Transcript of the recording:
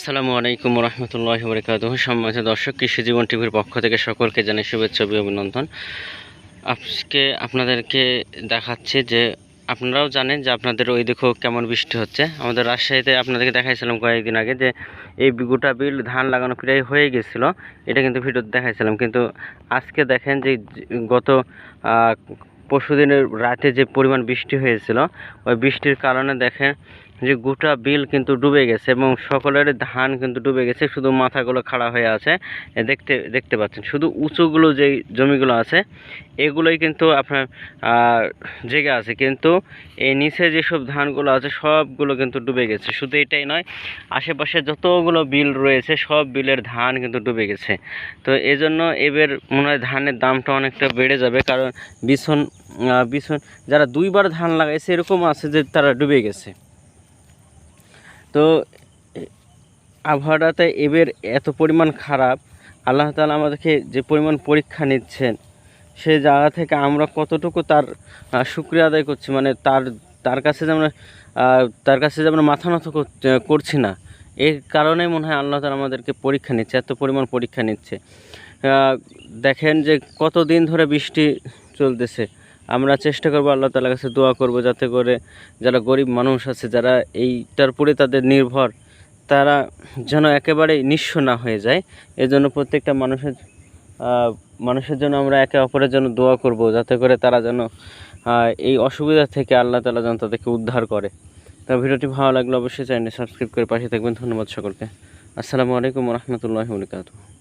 আসসালামু আলাইকুম রহমতুল্লাহ বরকাত সম্মানিত দর্শক, কৃষি জীবন টিভির পক্ষ থেকে সকলকে জানাই শুভেচ্ছা অভিনন্দন। আজকে আপনাদেরকে দেখাচ্ছি যে আপনারাও জানেন যে আপনাদের ওই দেখো কেমন বৃষ্টি হচ্ছে। আমাদের রাজশাহীতে আপনাদেরকে দেখাইছিলাম কয়েকদিন আগে যে এই গোটা বিল ধান লাগানো প্রায় হয়ে গেছিল। এটা কিন্তু ভিডিও দেখাইছিলাম। কিন্তু আজকে দেখেন যে গত পরশুদিনের রাতে যে পরিমাণ বৃষ্টি হয়েছিল, ওই বৃষ্টির কারণে দেখেন যে গোটা বিল কিন্তু ডুবে গেছে এবং সকলের ধান কিন্তু ডুবে গেছে, শুধু মাথাগুলো খাড়া হয়ে আছে। দেখতে দেখতে পাচ্ছেন, শুধু উঁচুগুলো যেই জমিগুলো আছে, এগুলোই কিন্তু আপনার জেগে আছে। কিন্তু এই নিচে যেসব ধানগুলো আছে, সবগুলো কিন্তু ডুবে গেছে। শুধু এটাই নয়, আশেপাশে যতগুলো বিল রয়েছে, সব বিলের ধান কিন্তু ডুবে গেছে। তো এজন্য এবার মনে হয় ধানের দামটা অনেকটা বেড়ে যাবে, কারণ বিছন বিছন, যারা দুইবার ধান লাগাইছে, এরকম আছে যে তারা ডুবে গেছে। তো আবহাওয়াটাতে এবার এত পরিমাণ খারাপ, আল্লাহ তালা আমাদেরকে যে পরিমাণ পরীক্ষা নিচ্ছেন সেই জায়গা থেকে আমরা কতটুকু তার শুক্রিয়া আদায় করছি মানে তার তার কাছে যে আমরা তার কাছে যে আমরা মাথা নত করছি না, এর কারণে মনে হয় আল্লাহ তাআলা আমাদেরকে পরীক্ষা নিচ্ছে, এত পরিমাণ পরীক্ষা নিচ্ছে। দেখেন যে কতদিন ধরে বৃষ্টি চলতেছে আমরা চেষ্টা করব আল্লাহ তালার কাছে দোয়া করব যাতে করে যারা গরিব মানুষ আছে, যারা এইটার উপরে তাদের নির্ভর, তারা যেন একেবারেই নিঃস্ব না হয়ে যায়। এজন্য প্রত্যেকটা মানুষের মানুষের জন্য আমরা একে অপরের জন্য দোয়া করব যাতে করে তারা যেন এই অসুবিধা থেকে আল্লাহ তালা যেন তাদেরকে উদ্ধার করে। তো ভিডিওটি ভালো লাগলে অবশ্যই চ্যানেলটি সাবস্ক্রাইব করে পাশে থাকবেন। ধন্যবাদ সকলকে। আসসালামু আলাইকুম রহমতুল্লাহ বরকাতুহ।